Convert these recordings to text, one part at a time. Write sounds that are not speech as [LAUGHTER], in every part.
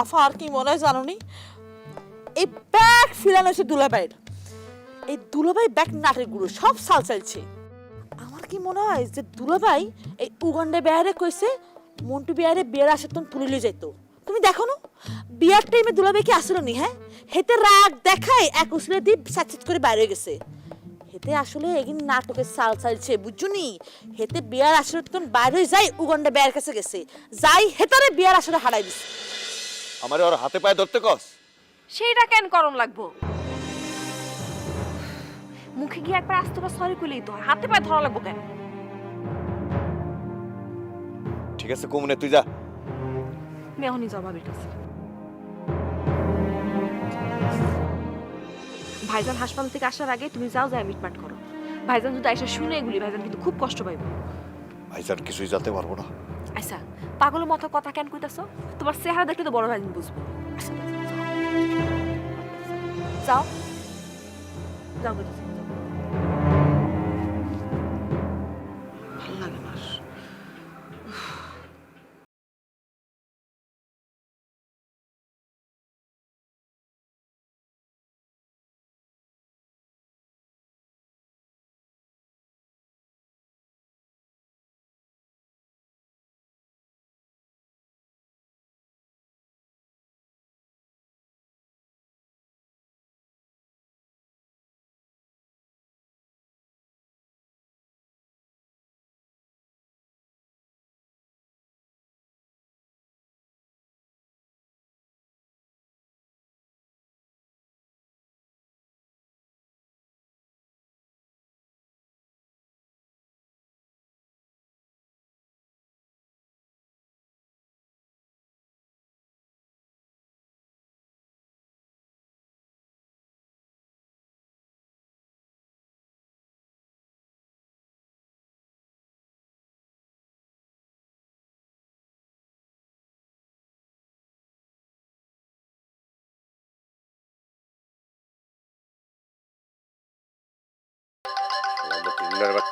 আফা আর কি মনে হয় জানো নি এই ব্যাগ ফিরানো হয়েছে দুলাভাইয়ের। এই দুলাভাই ব্যাগ নাটের গুরু সব সাল চালছে আমার কি মনে হয় যে দুলাভাই এই উগান্ডা বেয়ারে কইছে, মন্টু বিয়ারে বিয়ার আসে তখন তুলিলে যেত তুমি দেখো না? বিয়ার টাইমে দুলাভাই কি আসলো নি হ্যাঁ? হেতে রাগ দেখায় এক উসলে দিয়ে সাচিত করে বাইরে গেছে। হেতে আসলে এগিন নাটকের সাল চালছে বুঝছুনি হেতে বিয়ার আসলে তখন বাইরে যাই উগান্ডা বেয়ার কাছে গেছে। যাই হেতারে বিয়ার আসলে হারাই দিছে। আমারে ওর হাতে পায়ে ধরতে কস। সেইটা কেন করম লাগবো? মুখে গিয়ে একবার আস্তে বা সরি কইলেই তো হয়। হাতে পায়ে ধরা লাগবো কেন? ঠিক আছে কমনে তুই যা। মেহনি জবাবের কাছে। ভাইজান হাসপাতাল থেকে আসার আগে তুমি যাও যায় মিটমাট করো। ভাইজান যদি আইসা শুনে এগুলি ভাইজান কিন্তু খুব কষ্ট পাইব। ভাইজান কিছুই জানতে পারব না। আচ্ছা পাগলের মতো কথা কেন কইতাছ? তোমার চেহারা দেখলে তো বড় ভাই বুঝব আচ্ছা, যাও। যাও।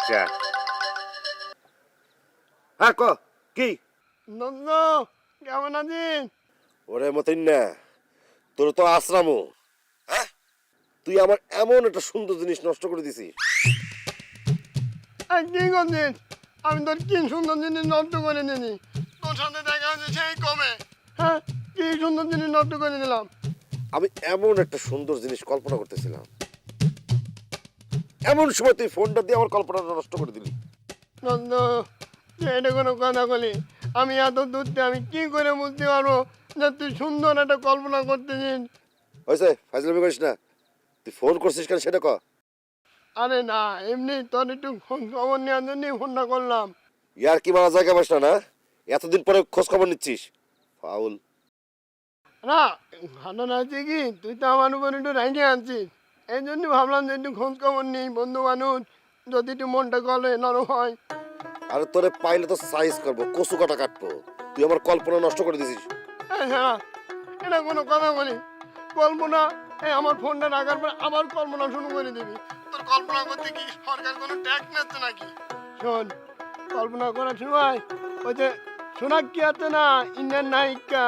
বাচ্চা হ্যাঁ ক কি? নন্দ কেমন আছিস? ওরে মতিন না তোর তো আশ্রামও। হ্যাঁ? তুই আমার এমন একটা সুন্দর জিনিস নষ্ট করে দিছিস। এই কি করছিস? আমি তোর কি সুন্দর জিনিস নষ্ট করে নিনি তোর সাথে দেখা হচ্ছে সেই কমে হ্যাঁ কি সুন্দর জিনিস নষ্ট করে দিলাম? আমি এমন একটা সুন্দর জিনিস কল্পনা করতেছিলাম। এমন সময় তুই ফোনটা দিয়ে আমার কল্পনাটা নষ্ট করে দিলি। নন্দ এটা কোনো কথা বলি। আমি এত দূরতে আমি কি করে বুঝতে পারব যে তুই সুন্দর একটা কল্পনা করতেছিস? হয়েছে ফাইজলামি করিস না। তুই ফোন করছিস কেন সেটা ক। আরে না এমনি তোর একটু খবর নেওয়ার জন্যই ফোনটা করলাম। ইয়ার কি মারা জায়গা পাস না? এতদিন পরে খোঁজ খবর নিচ্ছিস। ফাউল। না ঘটনা আছে কি তুই তো আমার উপর একটু রাইগে আনছিস। এই জন্য ভাবলাম যে একটু খোঁজ খবর নেই বন্ধু মানুষ যদি একটু মনটা গলে নরম হয়। আরে তোরে পাইলে তো সাইজ করব কচু কাটা কাটবো। তুই আমার কল্পনা নষ্ট করে দিছিস। এই হ্যাঁ এটা কোনো কথা বলি। কল্পনা এই আমার ফোনটা রাখার পর আবার কল্পনা শুরু করে দিবি। তোর কল্পনা করতে কি সরকার কোনো ট্যাক্স নিচ্ছে নাকি? শোন কল্পনা করার সময় ওই যে সোনাক কি আছে না ইন্ডিয়ান নায়িকা।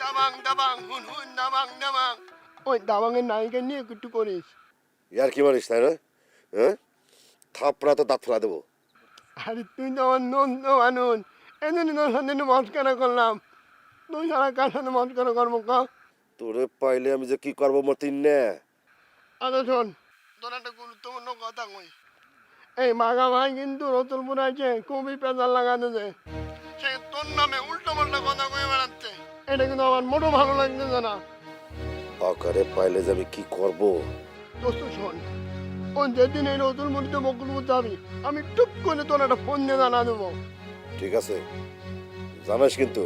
দাবাং দাবাং হুন হুন দাবাং দাবাং ওই দাবাংয়ের নায়িকা নিয়ে একটু করিস। ইয়ার কি মারিস তাই না? হ্যাঁ থাপড়া তো দাঁত ফেলা দেবো। আরে তুই তো আমার নন্দ মানুষ এই জন্য তোর সাথে একটু মস্কারা করলাম। তুই সারা কার সাথে মস্কারা করব কা? তোরে পাইলে আমি যে কি করব মতিন না? আচ্ছা শোন তোর একটা গুরুত্বপূর্ণ কথা কই। এই মাগা ভাই কিন্তু রতুলপুর আছে খুবই পেঁচাল লাগাতেছে সে তোর নামে উল্টো পাল্টা কথা কয়ে বেড়াচ্ছে। এটা কিন্তু আমার মোটো ভালো লাগতেছে না। অকারে পাইলে যে আমি কি করব? দোস্ত শোন ও যেদিন এই রতুলপুরিতে বকুলপুর যাবি আমি টুক করে তোর একটা ফোন দিয়ে জানা দেবো। ঠিক আছে জানাস কিন্তু।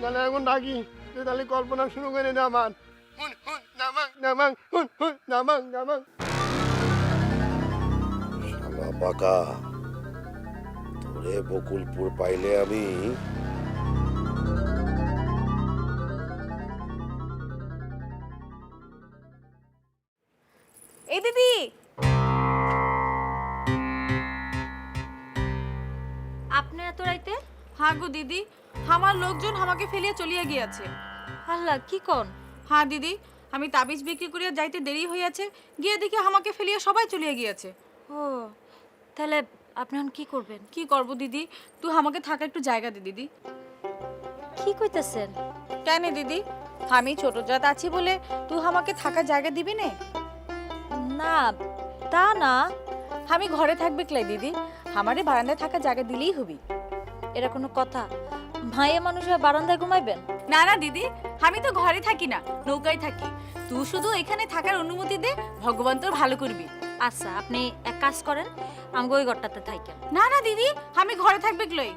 তাহলে এখন ডাকি যে তাহলে কল্পনা শুরু করে দে আমার। হুন হুন নামাং নামাং হুন হুন নামাং নামাং শালা বাঁকা তোরে বকুলপুর পাইলে আমি হ্যাঁ গো দিদি আমার লোকজন আমাকে ফেলিয়ে চলিয়ে গিয়েছে। আল্লাহ কি কন? হ্যাঁ দিদি আমি তাবিজ বিক্রি করিয়া যাইতে দেরি হইয়াছে গিয়ে দেখি আমাকে ফেলিয়া সবাই চলিয়া গিয়াছে। ও তাহলে আপনি এখন কি করবেন? কি করব দিদি? তুই আমাকে থাকা একটু জায়গা দে দিদি। কি কইতেছেন? কেন দিদি? আমি ছোট জাত আছি বলে তুই আমাকে থাকা জায়গা দিবি নে? না তা না। আমি ঘরে থাকবে ক্লাই দিদি। আমারে বারান্দায় থাকা জায়গা দিলেই হবি। এটা কোনো কথা? ভাইয়া মানুষ হয়ে বারান্দায় ঘুমাইবেন? না না দিদি আমি তো ঘরে থাকি না নৌকায় থাকি। তুই শুধু এখানে থাকার অনুমতি দে ভগবান তোর ভালো করবি। আচ্ছা আপনি এক কাজ করেন আমগো ওই ঘরটাতে থাকেন না না দিদি আমি ঘরে থাকবে ক্লাই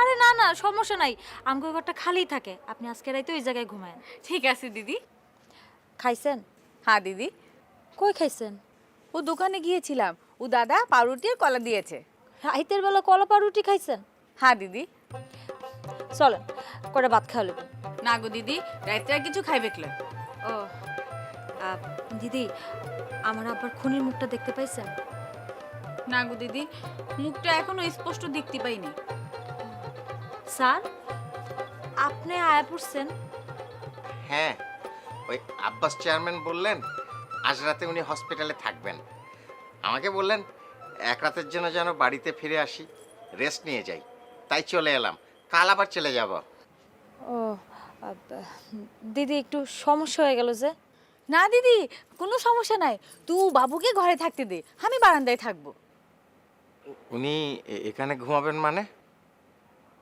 আরে না না সমস্যা নাই আমগো ওই ঘরটা খালিই থাকে। আপনি আজকে রাইতে ওই জায়গায় ঘুমায়েন। ঠিক আছে দিদি। খাইছেন? হ্যাঁ দিদি। কই খাইছেন? ও দোকানে গিয়েছিলাম ও দাদা পাউরুটি আর কলা দিয়েছে। রাইতের বেলা কলা পাউরুটি খাইছেন? হ্যাঁ দিদি। চলেন করে ভাত খাওয়া লেবেন না গো দিদি রাত্রে আর কিছু খাইবে ক্লাই ও আহ, দিদি আমার আব্বার খুনির মুখটা দেখতে পাইছেন? না গো দিদি মুখটা এখনও স্পষ্ট দেখতে পাইনি। স্যার আপনি আয়া পড়ছেন? হ্যাঁ ওই আব্বাস চেয়ারম্যান বললেন আজ রাতে উনি হসপিটালে থাকবেন। আমাকে বললেন এক রাতের জন্য যেন বাড়িতে ফিরে আসি রেস্ট নিয়ে যাই। তাই চলে এলাম। কাল আবার চলে যাব। ও দিদি একটু সমস্যা হয়ে গেল যে। না দিদি কোনো সমস্যা নাই। তুই বাবুকে ঘরে থাকতে দে আমি বারান্দায় থাকব। উনি এখানে ঘুমাবেন মানে?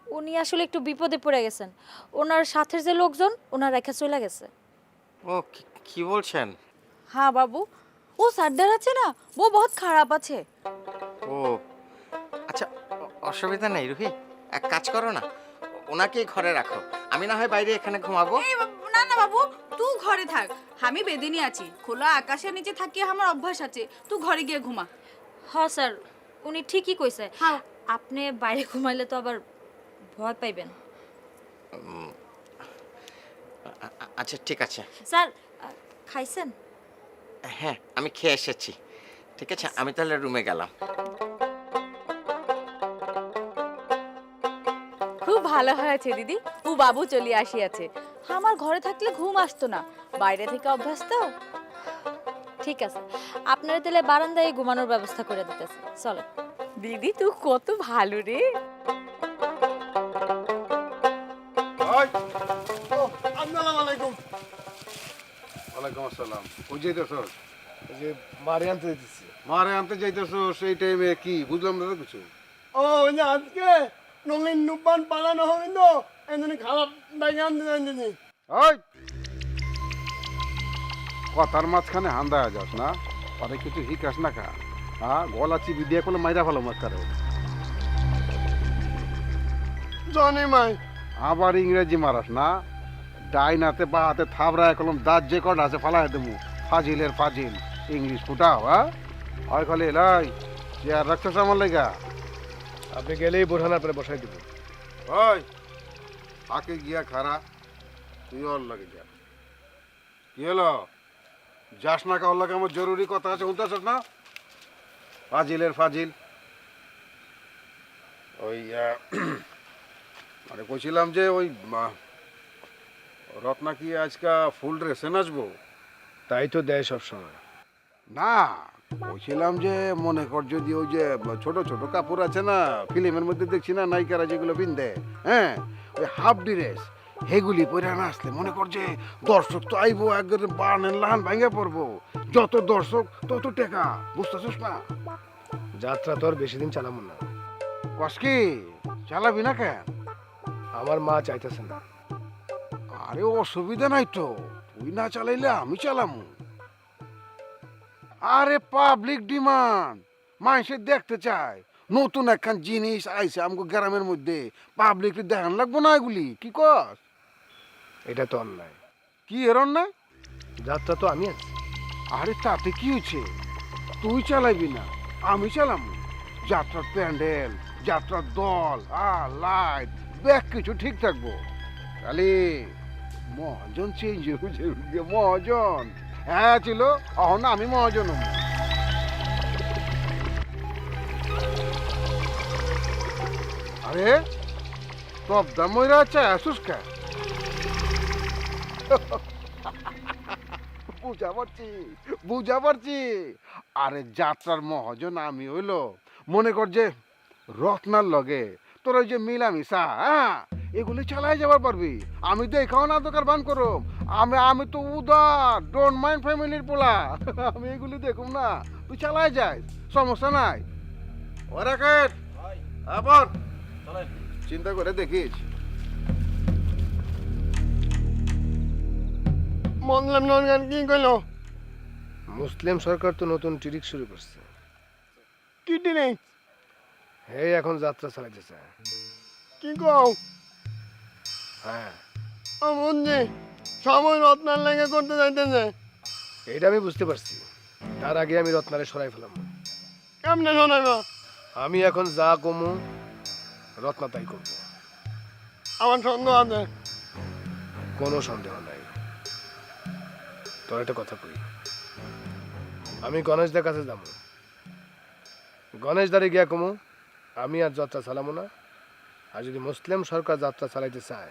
উনি আসলে একটু বিপদে পড়ে গেছেন। ওনার সাথের যে লোকজন ওনার রেখা চলে গেছে। ও কি- কি বলছেন? হ্যাঁ বাবু ও সার্দার আছে না? ও বহুত খারাপ আছে। ও আচ্ছা অসুবিধা নাই রুহি? এক কাজ করো না ওনাকেই ঘরে রাখো। আমি না হয় বাইরে এখানে ঘুমাবো। এই বাবু, না না বাবু তুই ঘরে থাক। আমি বেদিনী আছি। খোলা আকাশের নিচে থাকিয়ে আমার অভ্যাস আছে। তুই ঘরে গিয়ে ঘুমা। হ স্যার উনি ঠিকই কইছে। হ্যাঁ। আপনি বাইরে ঘুমাইলে তো আবার ভয় পাইবেন। আ- আ- আচ্ছা ঠিক আছে। স্যার আহ, খাইছেন? হ্যাঁ আমি খেয়ে এসেছি। ঠিক আছে আমি তাহলে রুমে গেলাম। ভালো হয়েছে দিদি। ও বাবু চলে আসিয়াছে। আমার ঘরে থাকলে ঘুম আসতো না। বাইরে থেকে অভ্যাস তো ঠিক আছে। আপনারা তাহলে বারান্দায় ঘুমানোর ব্যবস্থা করে দিতেছে। চলো। দিদি তুই কত ভালো রে। ওয়ালাইকুম আসসালাম। ওই যাইতেছ যে বাড়ি আনতে দিচ্ছি মারে আনতে যাইতেছ সেই টাইমে কি? বুঝলাম না কিছু। ও আজকে নঙ্গিন নুপান পালানো হবে তো এই খারাপ বাইকে আনতে ওই কথার মাঝখানে হান্দা যাস না? পরে কিছু হিকাস না খা। হ্যাঁ গলা চিবি দিয়ে করলে মাইরা ভালো মাস্টারে জনি মাই। আবার ইংরেজি মারাস না? ডাইনাতে বা হাতে থাবড়ায় কলম দাঁত যে কটা আছে ফালাই দেবো। ফাজিলের ফাজিল। ইংলিশ ফুটাও হ্যাঁ হয় খালি এলাই। চেয়ার রাখতেছ আমার লেগা। আপনি গেলেই বোরহানার পরে বসাই দিব। ওই আকে গিয়া খারা তুই ওর লাগে যা। কি হলো? যাস না কাউর লাগে? আমার জরুরি কথা আছে শুনতেছ না? ফাজিলের ফাজিল। ওই মানে কইছিলাম যে ওই রত্না কি আজকা ফুল ড্রেসে নাচবো? তাই তো দেয় সবসময়। না বলছিলাম যে মনে কর যদি ওই যে ছোট ছোট কাপড় আছে না ফিল্মের মধ্যে দেখছি না নায়িকারা যেগুলো পিনতে হ্যাঁ? ওই হাফ ড্রেস হেগুলি পরে না আসলে মনে কর যে দর্শক তো আইবো একবারে বানের লাহান ভাঙে পড়ব। যত দর্শক তত টেকা বুঝতেছিস না? যাত্রা তো আর বেশি দিন চালাবো না। কস কি চালাবি না কেন? আমার মা চাইতেছে না। আরে অসুবিধা নাই তো। তুই না চালাইলে আমি চালামু। আরে পাবলিক ডিমান্ড মানুষে দেখতে চায়। নতুন একখান জিনিস আইছে আমগো গ্রামের মধ্যে। পাবলিক দেখান লাগবো না এগুলি। কি কস? এটা তো অন্যায়। কি এরন না যাত্রা তো আমি আছি। আরে তাতে কি হয়েছে? তুই চালাবি না। আমি চালামু। যাত্রার প্যান্ডেল যাত্রার দল আর লাইট ব্যাগ কিছু ঠিক থাকব। খালি মহাজন চেঞ্জ হয়েছে মহাজন। হ্যাঁ ছিল। অহন আমি মহাজন। আরে তব দাম আছে আসুস কা? বুঝা পারছি বুঝা পারছি আরে, যাত্রার মহাজন আমি হইল। মনে কর যে, রত্নার লগে তোর ওই যে মিলামিশা হ্যাঁ? এগুলি চালাই যাবার পারবি। আমি তো এখাও না দোকান বান করো আমি আমি তো উদার ডোন্ট মাইন্ড ফ্যামিলির পোলা। [LAUGHS] আমি এগুলি দেখুম না। তুই চালাই যাই সমস্যা নাই। আপন চিন্তা করে দেখিস। মতলব নরগান কি কইলো। মুসলিম সরকার তো নতুন ট্রিক শুরু করছে। কি দিনে হে এখন যাত্রা চালাইতে চায় কি কও? হ্যাঁ। যে সময় রত্নার লেগে করতে যাইতেছে। এইটা আমি বুঝতে পারছি। তার আগে আমি রত্নারে সরাই ফেলাম। কেমনে শোনাইব আমি এখন যা কমু রত্না তাই করব। আমার সন্দেহ আছে। কোনো সন্দেহ নাই। তোর একটা কথা কই। আমি গণেশদার কাছে যাব। গণেশদারে গিয়া কমু। আমি আর যাত্রা চালামো না। আর যদি মুসলিম সরকার যাত্রা চালাইতে চায়,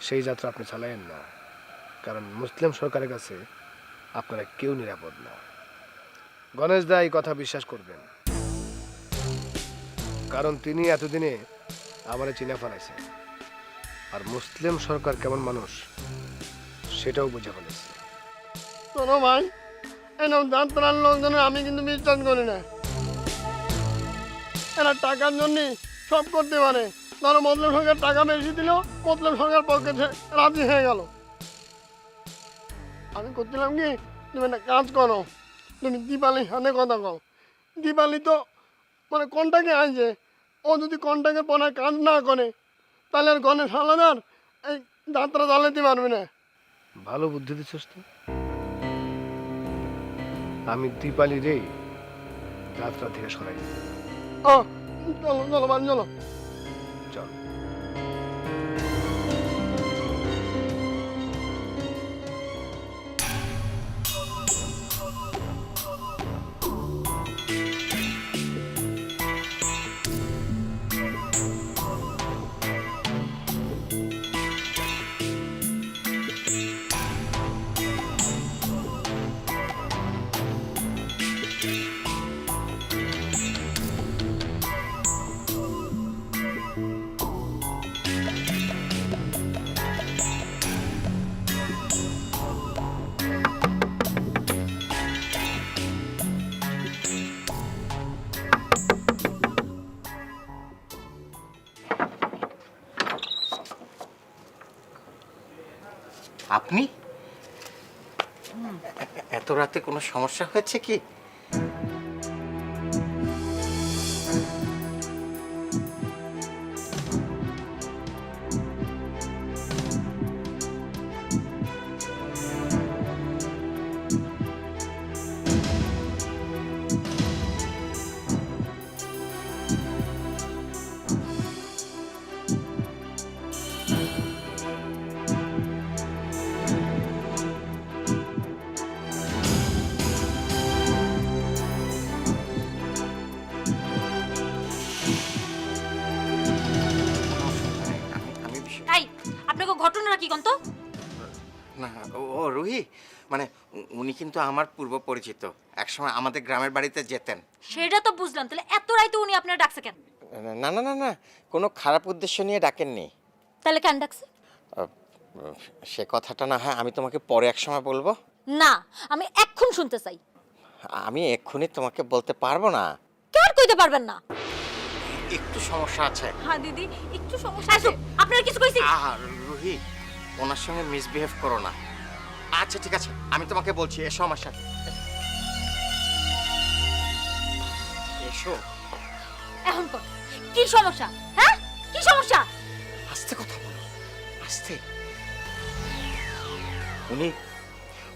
সেই যাত্রা আপনি চালাইয়েন না। কারণ মুসলিম সরকারের কাছে আপনারা কেউ নিরাপদ না। গণেশ দা এই কথা বিশ্বাস করবেন। কারণ তিনি এতদিনে আমারে চিনে ফেলাইছেন। আর মুসলিম সরকার কেমন মানুষ, সেটাও বুঝে ফেলেছে। ভাই এরকম যাত্রার লোকজনের আমি কিন্তু বিশ্বাস করি না। এরা টাকার জন্য সব করতে পারে। ধরো মতলব সরকার টাকা বেশি দিল মতলব সরকার পক্ষে রাজি হয়ে গেল। আমি করছিলাম কি, তুমি একটা কাজ করো, তুমি দীপালির সাথে কথা কও দীপালি তো মানে কন্টাকে আসছে, ও যদি কন্টাকের পরে কাজ না করে, তাহলে আর গণেশ হালাদার এই যাত্রা চালাতে পারবে না। ভালো বুদ্ধি দিচ্ছিস তো আমি দীপালি রে যাত্রা থেকে সরাই দিই। ও চলো চলো বাড়ি চলো চল সমস্যা হয়েছে কি? কিন্তু আমার পূর্ব পরিচিত। একসময় আমাদের গ্রামের বাড়িতে যেতেন। সেটা তো বুঝলাম তাহলে এত রাইতে উনি আপনার ডাকছে কেন? না না না না কোনো খারাপ উদ্দেশ্য নিয়ে ডাকেননি। তাহলে কেন ডাকছে? সে কথাটা না হয় আমি তোমাকে পরে এক সময় বলব। না আমি এক্ষুন শুনতে চাই। আমি এক্ষুনি তোমাকে বলতে পারব না। কেন কইতে পারবেন না? একটু সমস্যা আছে। হ্যাঁ দিদি একটু সমস্যা আছে। আপনার কিছু কইছি। আর রুহি ওনার সঙ্গে মিসবিহেভ করো না। আচ্ছা ঠিক আছে। আমি তোমাকে বলছি এসো আমার সাথে। এসো। এখন কর। কি সমস্যা? হ্যাঁ? কি সমস্যা? আস্তে কথা বলো। আস্তে। উনি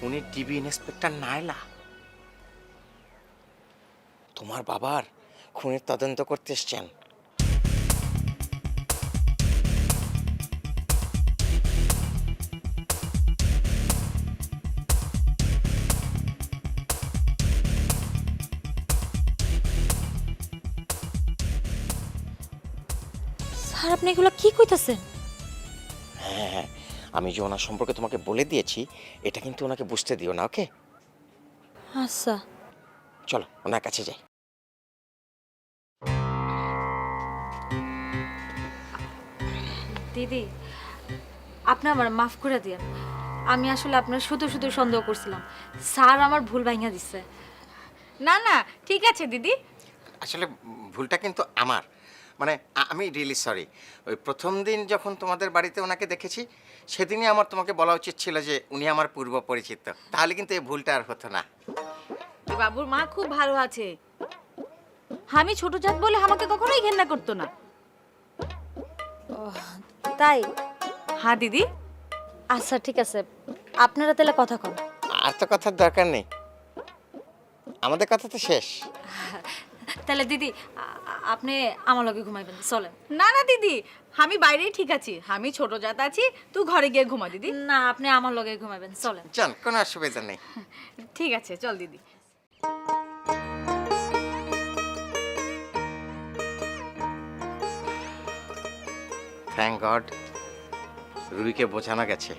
উনি টিভি ইন্সপেক্টর নাইলা তোমার বাবার খুনের তদন্ত করতে এসছেন। আপনি এগুলো কি কইতাছেন? হ্যাঁ হ্যাঁ আমি যে ওনার সম্পর্কে তোমাকে বলে দিয়েছি এটা কিন্তু ওনাকে বুঝতে দিও না ওকে? আচ্ছা। চলো ওনার কাছে যাই। দিদি আপনি আমার মাফ করে দিয়েন। আমি আসলে আপনার শুধু শুধু সন্দেহ করছিলাম। স্যার আমার ভুল ভাঙা দিচ্ছে না না ঠিক আছে দিদি। আসলে ভুলটা কিন্তু আমার। মানে আমি রিয়েলি সরি ওই প্রথম দিন যখন তোমাদের বাড়িতে ওনাকে দেখেছি সেদিনই আমার তোমাকে বলা উচিত ছিল যে উনি আমার পূর্ব পরিচিত। তাহলে কিন্তু এই ভুলটা আর হতো না। বাবুর মা খুব ভালো আছে। আমি ছোট জাত বলে আমাকে কখনোই ঘেন্না করতো না। তাই? হ্যাঁ দিদি। আচ্ছা ঠিক আছে। আপনারা তাহলে কথা কন। আর তো কথার দরকার নেই। আমাদের কথা তো শেষ। [LAUGHS] তাহলে দিদি আপনি আমার লগে ঘুমাইবেন চলেন। না না দিদি আমি বাইরেই ঠিক আছি আমি ছোট জাত আছি তুই ঘরে গিয়ে ঘুমা দিদি। না আপনি আমার লগে ঘুমাইবেন চলেন। চল কোনো অসুবিধা নেই। ঠিক আছে চল দিদি। থ্যাংক গড রুহিকে বোঝানো গেছে।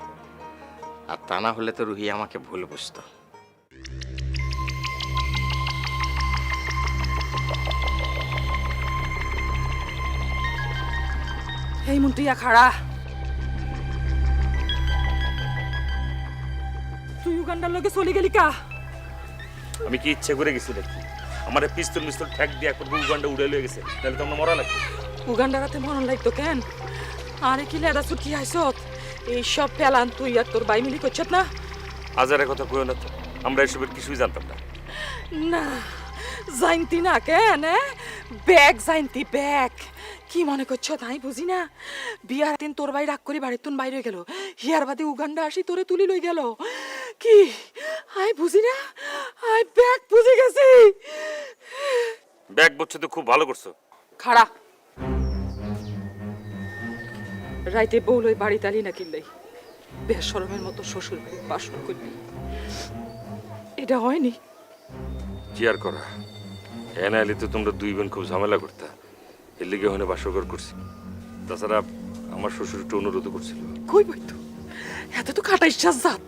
আর তা না হলে তো রুহি আমাকে ভুল বুঝতো। এই মন্টুইয়া খাড়া। তুই উগান্ডার লগে চলে গেলি কা? আমি কি ইচ্ছে করে গেছি নাকি? আমার পিস্তল মিস্তল ঠ্যাক দিয়া করব উগান্ডা উড়ে লয়ে গেছে। তাহলে তো আমরা মরা লাগবে। উগান্ডারাতে মরণ লাগতো কেন? আরে কি লেডা ছুটকি আইসত এই সব পেলান তুই আর তোর বাই মিলি করছত না? আজারের কথা কইও না তো। আমরা এসবের কিছুই জানতাম না। না জানতি না কেন ব্যাগ জানতি ব্যাগ। কি মনে করছ? তাই বুঝি না? বিয়ার দিন তোর ভাই রাগ করে বাড়ির তুন বাইরে গেল। হিয়ার বাদে উগান্ডা আসি তোরে তুলি লই গেল। কি? আই বুঝি না? আই ব্যাগ বুঝে গেছি। ব্যাগ বচ্ছে তো খুব ভালো করছ। খাড়া। রাইতে বউ লই বাড়ি তালি না কিনলেই। বেসরমের মতো শ্বশুর বাড়ি বাসন করবি। এটা হয়নি। কি আর করা? এনাইলে তো তোমরা দুই বোন খুব ঝামেলা করতা। এর লিগে হনে বাসগর করছি। তাছাড়া আমার শ্বশুর একটু অনুরোধ করছিল। কই বইতো এত তো খাটা ইচ্ছাস জাত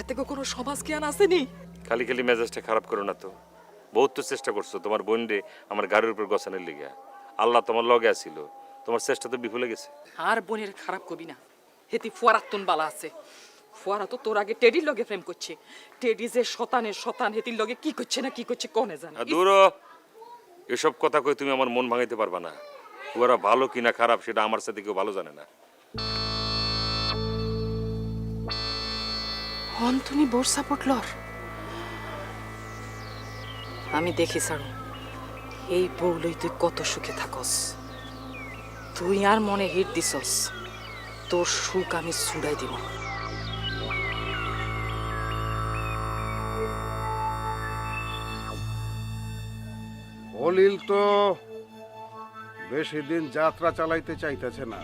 এতে কোনো সমাজ জ্ঞান আসেনি? খালি খালি মেজাজটা খারাপ করো না তো। বহুত তো চেষ্টা করছ তোমার বোন রে আমার গাড়ির উপর গছানোর লিগে। আল্লাহ তোমার লগে আসিল তোমার চেষ্টা তো বিফলে গেছে। আর বোনের খারাপ কবি না। হেতি ফুয়ারাত্তন বালা আছে। ফুয়ারা তো তোর আগে টেডির লগে প্রেম করছে। টেডি যে শতানের শতান হেতির লগে কি করছে না কি করছে কনে জানে। দূর। এসব কথা কই তুমি আমার মন ভাঙাইতে পারবা না। ওরা ভালো কিনা খারাপ সেটা আমার সাথে কেউ ভালো জানে না। হন তুমি বোর সাপোর্ট লর। আমি দেখি সারু, এই বউলই তুই কত সুখে থাকস। তুই আর মনে হিট দিছস, তোর সুখ আমি ছুড়াই দিব। অলিল তো বেশি দিন যাত্রা চালাইতে চাইতেছে না।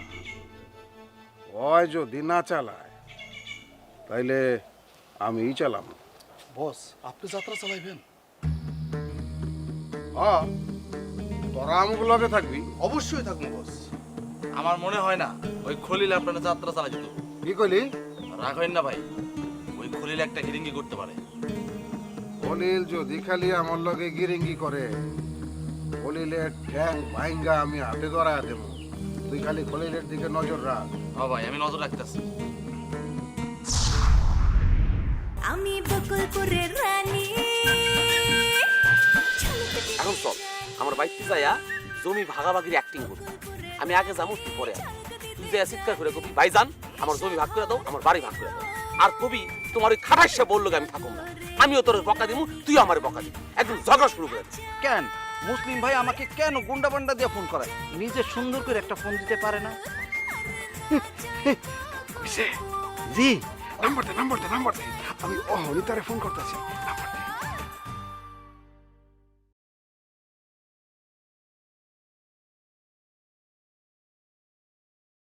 ওই যদি না চালায় তাইলে আমিই চালাম। বস আপনি যাত্রা চালাইবেন। হ তোরা আমগুলো লগে থাকবি? অবশ্যই থাকব বস। আমার মনে হয় না ওই খলিল আপনার যাত্রা চালা যেত কি কইলি? রাগ না ভাই ওই খলিল একটা হিরিঙ্গি করতে পারে। অলিল যদি খালি আমার লগে গিরিঙ্গি করে ঠ্যাং ভাইঙ্গা আমি হাতে ধরা দেব। তুই খালি খলিলের দিকে নজর রাখ। হ্যাঁ ভাই আমি নজর রাখতেছি। আমি বকুলপুরের রানী। এখন চল আমার বাড়িতে যাইয়া জমি ভাগাভাগির অ্যাক্টিং করবি। আমি আগে যাব তুই পরে আয়। তুই যে চিৎকার করে কবি ভাইজান আমার জমি ভাগ করে দাও আমার বাড়ি ভাগ করে দাও। আর কবি তোমার ওই খাটাইসা বলল আমি থাকুম না। আমিও তোর বকা দিব তুই আমার বকা দিবি। একদম ঝগড়া শুরু করে কেন? মুসলিম ভাই আমাকে কেন গুন্ডা বান্ডা দিয়ে ফোন করায় নিজে সুন্দর করে একটা ফোন দিতে পারে না। জি নাম্বার দে নাম্বার দে নাম্বার দে আমি অহনি তারে ফোন করতেছি।